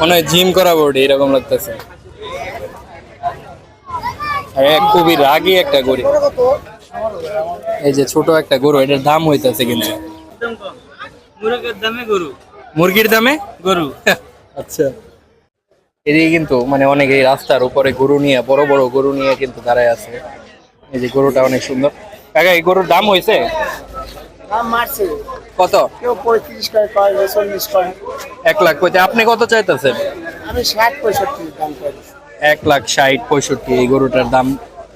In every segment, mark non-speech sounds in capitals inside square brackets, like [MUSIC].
মনে হয় জিম করা বডি এরকম লাগতেছে। খুবই রাগি একটা গরু। এই যে ছোট একটা গরু, এটার দাম হইতেছে কিন্তু। মুরগির দামে গরু। [LAUGHS] আচ্ছা। এদিকে কিন্তু মানে অনেক রাস্তার উপরে গরু নিয়ে, বড় বড় গরু নিয়ে কিন্তু দাঁড়ায় আছে। এই যে গরুটা অনেক সুন্দর। কাকা, এই গরুর দাম হয়েছে মারছে। কত? কেউ পঁয়ত্রিশ করে কয় চল্লিশ করে। এক লাখ আপনি কত চাইতেছেন? আমি ষাট পঁয়ষট্টি দাম করে এক লাখ ষাট পঁয়ষট্টি এই গরুটার দাম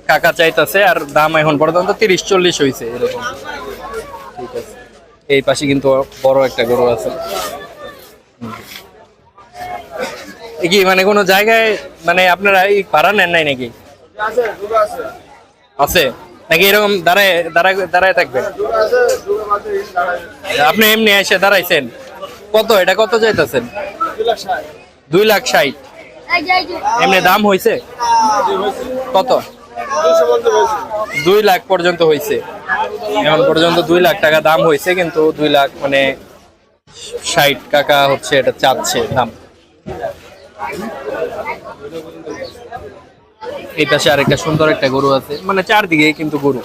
কাকা চাইতেছে আর দাম এখন পর্যন্ত তিরিশ চল্লিশ হয়েছে এরকম। ঠিক আছে। এই পাশে কিন্তু বড় একটা গরু আছে। কি মানে কোনো জায়গায় মানে আপনারা এই ভাড়া নেন নাই নাকি? আছে? নাকি এরকম দাঁড়ায় দাঁড়ায় দাঁড়ায় থাকবেন? আপনি এমনি এসে দাঁড়াইছেন। কত? এটা কত চাইতেছেন দুই লাখ ষাট। এমনি দাম হয়েছে কত? দুই লাখ পর্যন্ত হয়েছে এখন পর্যন্ত দুই লাখ টাকা দাম হয়েছে কিন্তু দুই লাখ মানে ষাট টাকা হচ্ছে, এটা চাচ্ছে দাম। এই পাশে আরেকটা সুন্দর একটা গরু আছে। মানে চারদিকে কিন্তু গরু।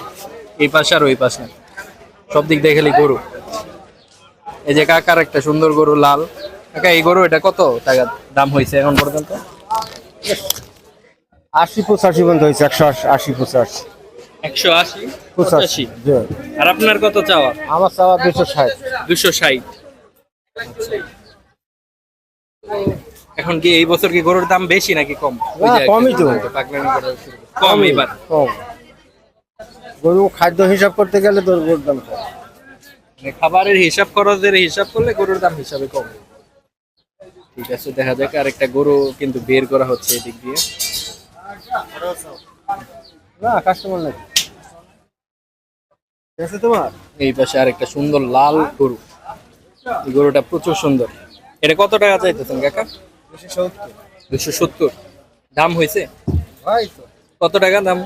এই পাশে আর ওই পাশে সব দিক দিয়ে খালি গরু। এই যে কাকার একটা সুন্দর গরু লাল। কাকা এই গরু এটা কত টাকা দাম হয়েছে এখন পর্যন্ত? আশি পঁচাশি পর্যন্ত হয়েছে একশো আশি আশি পঁচাশি। একশো আশি পঁচাশি পঁচাশি? আর আপনার কত চাওয়া? আমার চাওয়া দুশো ষাট। দুশো ষাট। এখন কি এই বছর কি গরুর দাম বেশি নাকি কম? কমই তো। পাগলামি করা কম এবার কম। গরু খাদ্য হিসাব করতে গেলে তোর গরুর দাম কম। মানে খাবারের হিসাব খরচের হিসাব করলে গরুর দাম হিসাবে কম। ঠিক আছে দেখা যাক আর একটা গরু কিন্তু বের করা হচ্ছে এদিক দিয়ে। না কাস্টমার নাকি আছে তোমার? এই পাশে আরেকটা সুন্দর লাল গরু। এই গরুটা প্রচুর সুন্দর। এটা কত টাকা চাইতেছেন কাকা? দুশো সত্তর। দাম হয়েছে? ভাই তো। কত টাকা দাম?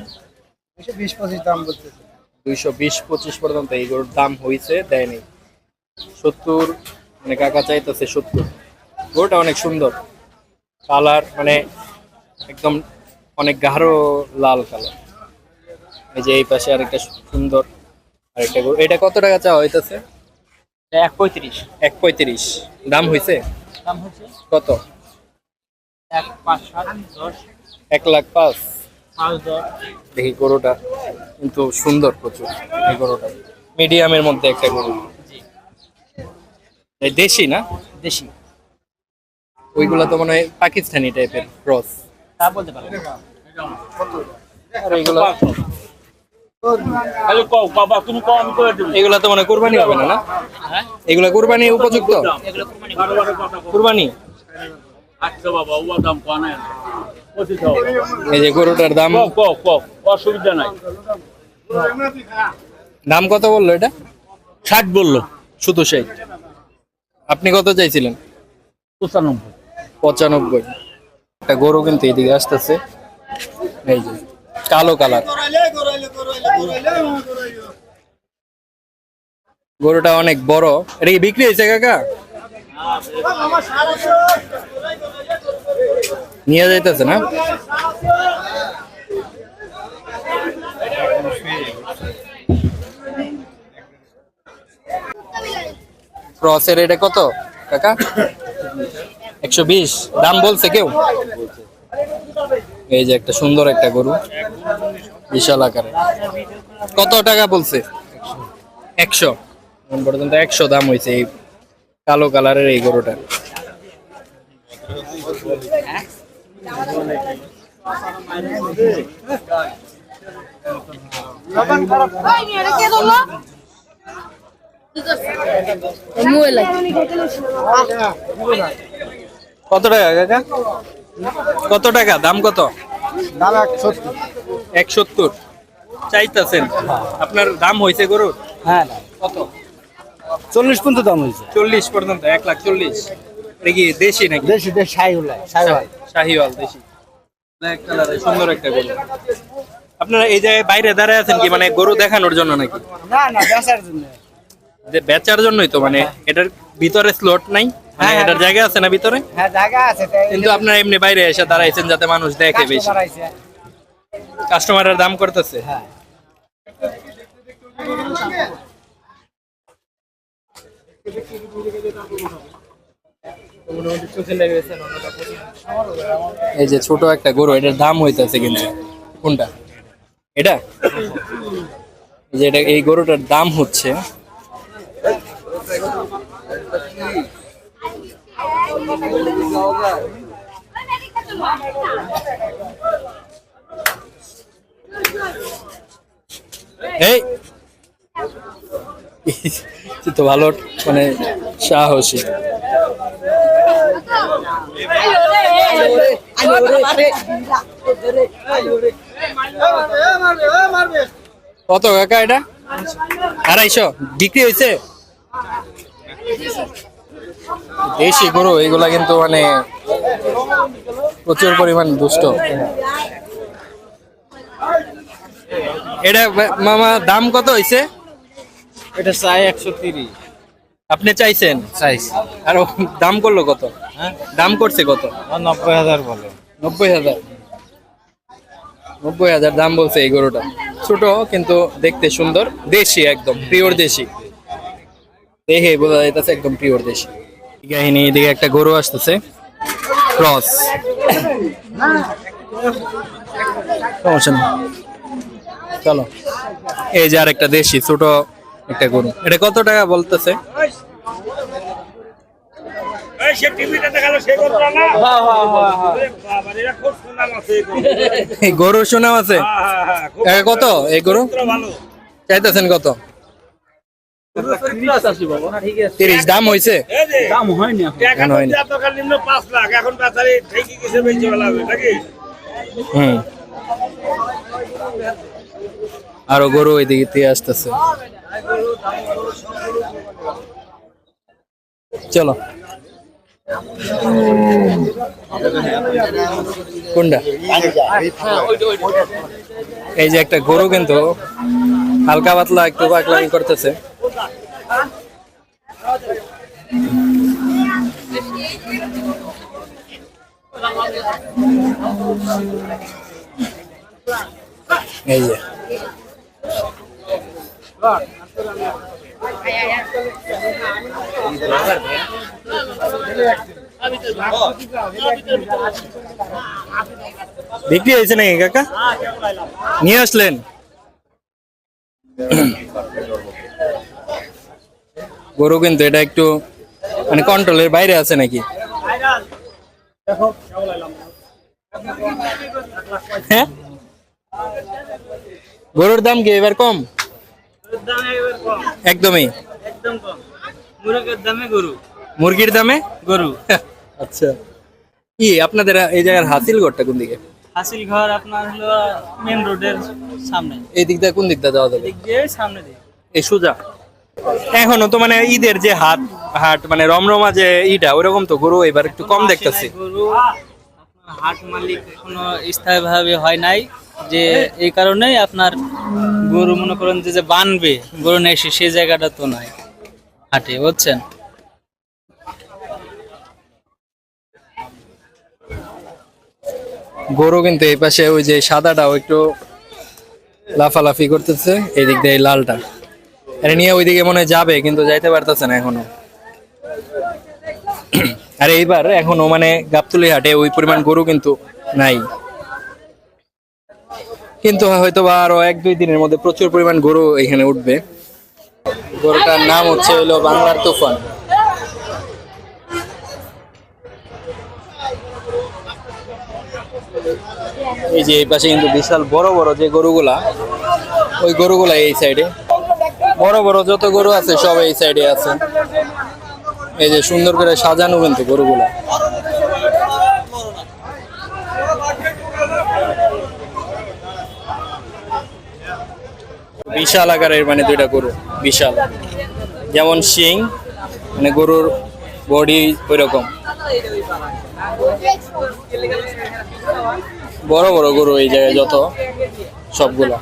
দুশো বিশ পঁচিশ দাম বলতেছে। দুইশো বিশ পঁচিশ পর্যন্ত এই গরুর দাম হয়েছে দেয়নি সত্তর মানে কাকা চাইতেছে সত্তর। গরুটা অনেক সুন্দর। কালার মানে একদম অনেক গাঢ় লাল কালার। এই যে এই পাশে আরেকটা সুন্দর আরেকটা গরু। এটা কত টাকা চাওয়া হইতেছে? এক পঁয়ত্রিশ। এক পঁয়ত্রিশ। দাম হয়েছে? দাম হচ্ছে কত? এক পাঁচ সাত দশ। এক লাখ পাঁচ। পাঁচ দশ। দেখি গরুটা। কিন্তু সুন্দর প্রচুর এই গরুটা। মিডিয়ামের মধ্যে একটা গরু। এই দেশি না? দেশি। ওইগুলো তো মনে হয় পাকিস্তানি টাইপের ক্রস। তা বলতে পারব আর এইগুলো এগুলো তো মনে কুরবানি হবে না না? হ্যাঁ? এগুলো কুরবানি উপযুক্ত? কোরবানি? আচ্ছা এই যে গরুটার দাম? অসুবিধা নাই। দাম কত বলল এটা? ষাট বলল শুধু ষাট। আপনি কত চাইছিলেন? পঁচানব্বই। পঁচানব্বই। একটা গরু কিন্তু এদিকে আসতেছে। এই যে কালো কালার। গরুটা অনেক বড়। এটা কি বিক্রি হয়েছে কাকা? নিয়ে যাইতেছে না? ক্রসের এটা কত, কাকা? একশো বিশ। দাম বলছে কেউ? এই যে একটা সুন্দর একটা গরু, বিশাল আকারে। কত টাকা বলছে? একশো। এখন পর্যন্ত একশো দাম হয়েছে এই কালো কালারের এই গরুটা কত টাকা কাকা? কত টাকা? দাম কত? দাম এক সত্তর এক সত্তর চাইতেছেন। আপনার দাম হয়েছে গরুর? হ্যাঁ কত? চল্লিশ পর্যন্ত দাম হয়েছে চল্লিশ পর্যন্ত এক লাখ চল্লিশ। এটা দেশি নাকি? দেশি দেশ সাই হলাই শাহিওয়াল দেশি। ব্ল্যাক কালারের সুন্দর একটা গরু। আপনারা এই জায়গায় বাইরে দাঁড়ায় আছেন কি? মানে গরু দেখানোর জন্য নাকি? না না বেচার জন্য। যে বেচার জন্যই তো মানে এটার ভিতরে স্লট নাই? মানে এটার জায়গা আছে না ভিতরে? হ্যাঁ জায়গা আছে কিন্তু আপনারা এমনি বাইরে এসে দাঁড়াইছেন যাতে মানুষ দেখে বেশি। কাস্টমারের দাম করতেছে? হ্যাঁ। এই যে ছোট একটা গরু, এটার দাম হইতেছে কিন্তু। কোনটা? এটা? যে এটা, এই গরুটার দাম হচ্ছে এই! তো ভালো মানে সাহসী। কত কাকা এটা? আড়াইশো। বিক্রি হয়েছে? দেশি গরু, এগুলা কিন্তু মানে প্রচুর পরিমাণ দুষ্ট। এটা মামা, দাম কত হয়েছে? এটা চাই একশো তিরিশ। আপনি চাইছেন? চাইছি। আর ও দাম করল কত? হ্যাঁ? দাম করছে কত? নব্বই হাজার বলে। নব্বই হাজার। নব্বই হাজার দাম বলছে এই গরুটা। ছোট কিন্তু দেখতে সুন্দর। দেশি একদম পিওর দেশি। দেখে বোঝা যাইতেছে একদম পিওর দেশি। কাহিনী এদিকে একটা গরু আসতেছে ক্রস। সমস্যা চলো। এই যে আর একটা দেশি ছোট একটা গরু। এটা কত টাকা বলতেছে? সে টিভিটা দেখাল সে করতো না? বাবা এরা খুব সুনাম আছে এই গরু। গরুর সুনাম আছে? হ্যাঁ, হ্যাঁ, হ্যাঁ, কত? এই গরু? চাইতেছেন কত? তিরিশ। দাম হয়েছে এই যে, দাম হয়নি টাকা কেন হয়নি? বলতে এতকাল নিম্ন পাঁচ লাখ এখন বেচারি ঠিকই কিছু বেঁচে বেলা নাকি? হুম। আরও গরু ওইদিকে দিয়ে আসতেছে। চলো। এই যে একটা গরু কিন্তু হালকা পাতলা একটু পাকলামি করতেছে। এই যে। বিক্রি হয়েছে নাকি কাকা? নিয়ে আসলেন। গরু কিন্তু এটা একটু মানে কন্ট্রোলের বাইরে আছে নাকি? হ্যাঁ? গরুর দাম কি এবার কম? একদমই। একদম কম। মুরগের দামে গরু। মুরগির দামে? গরু। [LAUGHS] আচ্ছা। কি আপনাদের এই জায়গার হাসিল ঘরটা কোন দিকে? হাসিল ঘর আপনার হলো মেন রোডের সামনে। এই দিকটা কোন দিকটা যাওয়া যাবে? দিক দিয়ে সামনে এই সোজা। এখনও তো মানে ঈদের যে হাট হাট মানে রমরমা যে ইটা ওরকম তো গরু এবার একটু কম দেখতেছি। গরু। হাট মালিক এখনও স্থায়ীভাবে হয় নাই যে এই কারণেই আপনার গরু মনে করেন যে বানবে, গরু এসে সেই জায়গাটা তো নয় হাটে, বুঝছেন? গরু কিন্তু এই পাশে ওই যে সাদাটাও একটু লাফালাফি করতেছে এই দিক দিয়ে লালটা। এটা নিয়ে ওইদিকে মনে যাবে, কিন্তু যাইতে পারতেছে না এখনও। আর এইবার এখনও মানে গাবতুলি হাটে ওই পরিমাণ গরু কিন্তু নাই। কিন্তু হয়তো বা আরও এক, দুই দিনের মধ্যে প্রচুর পরিমাণ গরু এখানে উঠবে। গরুটার নাম হচ্ছে হলো বাংলার তুফান। এই যে এই পাশে কিন্তু বিশাল বড় বড় যে গরুগুলা, ওই গরুগুলা এই সাইডে বড় বড় যত গরু আছে, সব এই সাইডে আছে। এই যে সুন্দর করে সাজানো কিন্তু গরুগুলা। বিশাল আকারের মানে দুইটা গরু, বিশাল। যেমন শিং মানে গরুর বডি ওই রকম বড় বড় গরু এই জায়গায় যত, সবগুলা।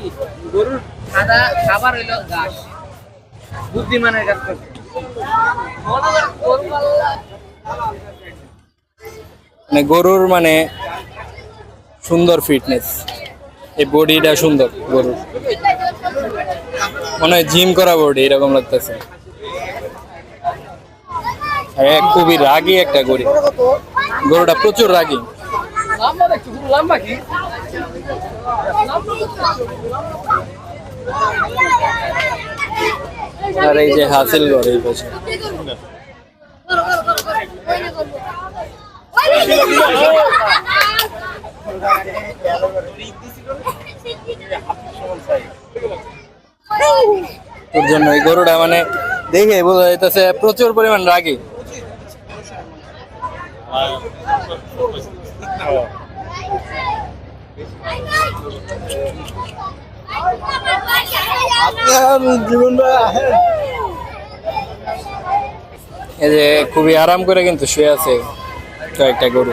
মানে গরুর মানে সুন্দর ফিটনেস এই বডিটা সুন্দর গরুর মনে হয় জিম করা বডি এরকম লাগতেছে খুবই রাগী একটা গরু গরুটা প্রচুর রাগি আর এই যে হাসিল ঘর এই পাশে তোর জন্য এই গরুটা মানে দেখে বোঝা যাইতেছে প্রচুর পরিমাণ রাগী। এই যে খুবই আরাম করে কিন্তু শুয়ে আছে কয়েকটা গরু।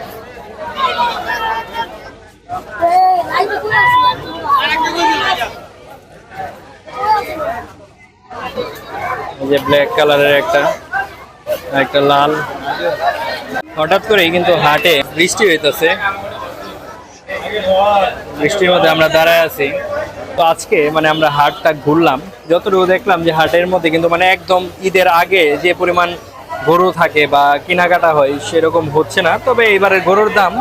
যে ব্ল্যাক কালারের একটা একটা লাল। হঠাৎ করেই কিন্তু হাটে বৃষ্টি হইতেছে। বৃষ্টির মধ্যে আমরা দাঁড়ায় আছি। তো আজকে মানে আমরা হাটটা ঘুরলাম। যতটুকু দেখলাম যে হাটের মধ্যে কিন্তু মানে একদম ঈদের আগে যে পরিমাণ গরু থাকে বা কেনাকাটা হয় সেরকম হচ্ছে না। তবে এবারের গরুর দাম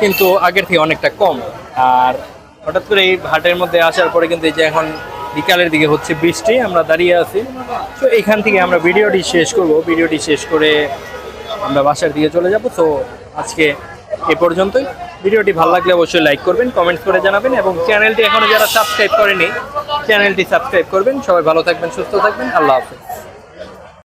কিন্তু আগের থেকে অনেকটা কম। আর হঠাৎ করে এই হাটের মধ্যে আসার পরে কিন্তু এই যে এখন বিকালের দিকে হচ্ছে বৃষ্টি, আমরা দাঁড়িয়ে আছি। তো এখান থেকে আমরা ভিডিওটি শেষ করব। ভিডিওটি শেষ করে আমরা বাসার দিকে চলে যাব। তো আজকে এ পর্যন্তই। ভিডিওটি ভালো লাগলে অবশ্যই লাইক করবেন কমেন্টস করে জানাবেন এবং চ্যানেলটি এখনও যারা সাবস্ক্রাইব করেনি, চ্যানেলটি সাবস্ক্রাইব করবেন। সবাই ভালো থাকবেন, সুস্থ থাকবেন। আল্লাহ হাফেজ।